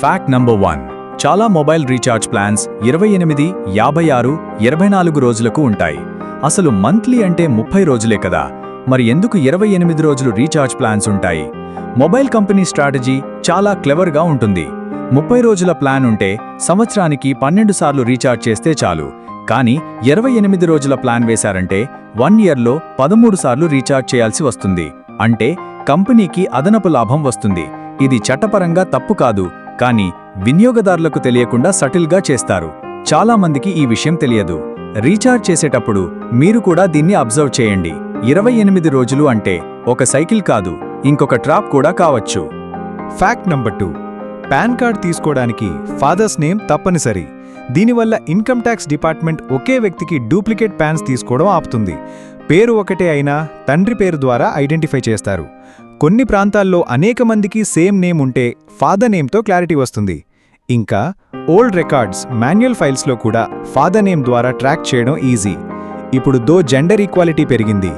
Fact number one చాలా mobile recharge plans ఇరవై ఎనిమిది యాభై ఆరు ఇరవై నాలుగు రోజులకు ఉంటాయి. అసలు మంత్లీ అంటే ముప్పై రోజులే కదా. మరి ఎందుకు ఇరవై ఎనిమిది రోజులు రీఛార్జ్ ప్లాన్స్ ఉంటాయి? మొబైల్ కంపెనీ స్ట్రాటజీ చాలా క్లెవర్గా ఉంటుంది. ముప్పై రోజుల ప్లాన్ ఉంటే సంవత్సరానికి పన్నెండు సార్లు రీఛార్జ్ చేస్తే చాలు. కానీ ఇరవై ఎనిమిది రోజుల ప్లాన్ వేశారంటే వన్ ఇయర్లో పదమూడు సార్లు రీఛార్జ్ చేయాల్సి వస్తుంది. అంటే కంపెనీకి అదనపు లాభం వస్తుంది. ఇది చట్టపరంగా తప్పు కాదు. కానీ వినియోగదారులకు తెలియకుండా సటిల్గా చేస్తారు. చాలామందికి ఈ విషయం తెలియదు. రీఛార్జ్ చేసేటప్పుడు మీరు కూడా దీన్ని అబ్జర్వ్ చేయండి. ఇరవై ఎనిమిది రోజులు అంటే ఒక సైకిల్ కాదు ఇంకొక ట్రాప్ కూడా కావచ్చు. Fact number two. PAN card తీసుకోవడానికి ఫాదర్స్ నేమ్ తప్పనిసరి. దీనివల్ల ఇన్కమ్ ట్యాక్స్ డిపార్ట్మెంట్ ఒకే వ్యక్తికి డూప్లికేట్ ప్యాన్స్ తీసుకోవడం ఆపుతుంది. పేరు ఒకటే అయినా తండ్రి పేరు ద్వారా ఐడెంటిఫై చేస్తారు. కొన్ని ప్రాంతాల్లో అనేక మందికి సేమ్ నేమ్ ఉంటే ఫాదర్ నేమ్తో క్లారిటీ వస్తుంది. ఇంకా ఓల్డ్ రికార్డ్స్ మాన్యువల్ ఫైల్స్లో కూడా ఫాదర్ నేమ్ ద్వారా ట్రాక్ చేయడం ఈజీ. ఇప్పుడు దో జెండర్ ఈక్వాలిటీ పెరిగింది.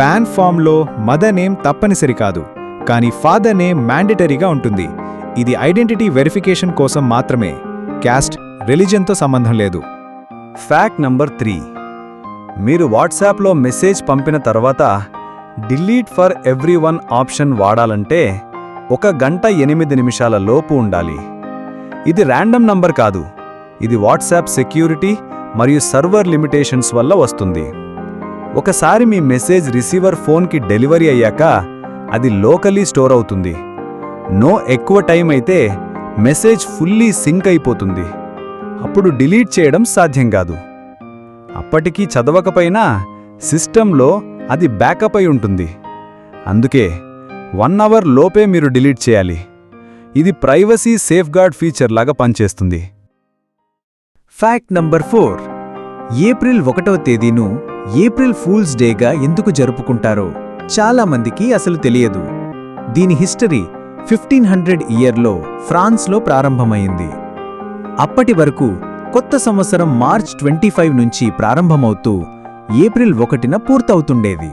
పాన్ ఫామ్లో మదర్ నేమ్ తప్పనిసరి కాదు. కానీ ఫాదర్ నేమ్ మ్యాండేటరీగా ఉంటుంది. ఇది ఐడెంటిటీ వెరిఫికేషన్ కోసం మాత్రమే. క్యాస్ట్ రిలీజన్తో సంబంధం లేదు. ఫ్యాక్ట్ నంబర్ త్రీ మీరు వాట్సాప్లో మెసేజ్ పంపిన తర్వాత delete for everyone option వాడాలంటే ఒక గంట ఎనిమిది నిమిషాల లోపు ఉండాలి. ఇది ర్యాండమ్ నంబర్ కాదు. ఇది వాట్సాప్ సెక్యూరిటీ మరియు సర్వర్ లిమిటేషన్స్ వల్ల వస్తుంది. ఒకసారి మీ మెసేజ్ రిసీవర్ ఫోన్కి డెలివరీ అయ్యాక అది లోకలీ స్టోర్ అవుతుంది. నో ఎక్కువ టైం అయితే మెసేజ్ ఫుల్లీ సింక్ అయిపోతుంది. అప్పుడు డిలీట్ చేయడం సాధ్యం కాదు. అప్పటికీ చదవకపోయినా సిస్టంలో అది బ్యాకప్ అయి ఉంటుంది. అందుకే వన్ అవర్ లోపే మీరు డిలీట్ చేయాలి. ఇది ప్రైవసీ సేఫ్గార్డ్ ఫీచర్ లాగా పనిచేస్తుంది. ఫ్యాక్ట్ నంబర్ ఫోర్ ఏప్రిల్ ఒకటవ తేదీను ఏప్రిల్ ఫూల్స్ డేగా ఎందుకు జరుపుకుంటారో చాలా మందికి అసలు తెలియదు. దీని హిస్టరీ ఫిఫ్టీన్ హండ్రెడ్ ఇయర్లో ఫ్రాన్స్లో ప్రారంభమైంది. అప్పటి వరకు కొత్త సంవత్సరం మార్చ్ ట్వంటీ ఫైవ్ నుంచి ప్రారంభమవుతూ ఏప్రిల్ ఒకటిన పూర్తవుతుండేది.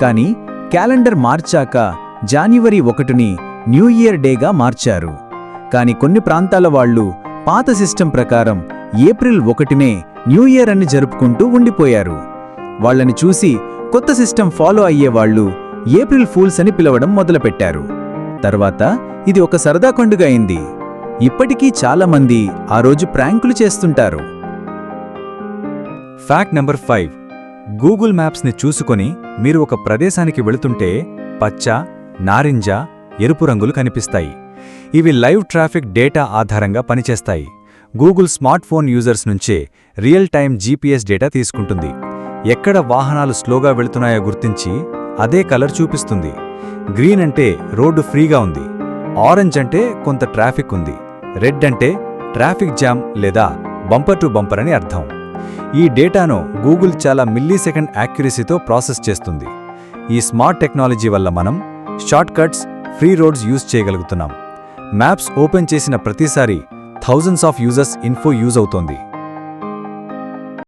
కానీ క్యాలెండర్ మార్చాక జాన్యువరి ఒకటిని న్యూ ఇయర్ డేగా మార్చారు. కాని కొన్ని ప్రాంతాల వాళ్ళు పాత సిస్టమ్ ప్రకారం ఏప్రిల్ ఒకటినే న్యూ ఇయర్ అని జరుపుకుంటూ ఉండిపోయారు. వాళ్ళని చూసి కొత్త సిస్టమ్ ఫాలో అయ్యేవాళ్ళు ఏప్రిల్ ఫూల్స్ అని పిలవడం మొదలుపెట్టారు. తర్వాత ఇది ఒక సరదా పండుగ అయింది. ఇప్పటికీ చాలామంది ఆ రోజు ప్రాంకులు చేస్తుంటారు. ఫ్యాక్ట్ నెంబర్ ఫైవ్ గూగుల్ మ్యాప్స్ని చూసుకొని మీరు ఒక ప్రదేశానికి వెళుతుంటే పచ్చ నారింజ ఎరుపు రంగులు కనిపిస్తాయి. ఇవి లైవ్ ట్రాఫిక్ డేటా ఆధారంగా పనిచేస్తాయి. గూగుల్ స్మార్ట్ ఫోన్ యూజర్స్ నుంచే రియల్ టైం జీపీఎస్ డేటా తీసుకుంటుంది. ఎక్కడ వాహనాలు స్లోగా వెళుతున్నాయో గుర్తించి అదే కలర్ చూపిస్తుంది. గ్రీన్ అంటే రోడ్డు ఫ్రీగా ఉంది. ఆరెంజ్ అంటే కొంత ట్రాఫిక్ ఉంది. రెడ్ అంటే ట్రాఫిక్ జామ్ లేదా బంపర్ టు బంపర్ అని అర్థం. ఈ డేటాను గూగుల్ చాలా మిల్లీ సెకండ్ యాక్యురసీతో ప్రాసెస్ చేస్తుంది. ఈ స్మార్ట్ టెక్నాలజీ వల్ల మనం short cuts free roads use చేయగలుగుతున్నాం. మ్యాప్స్ ఓపెన్ చేసిన ప్రతిసారి thousands of users info use అవుతోంది.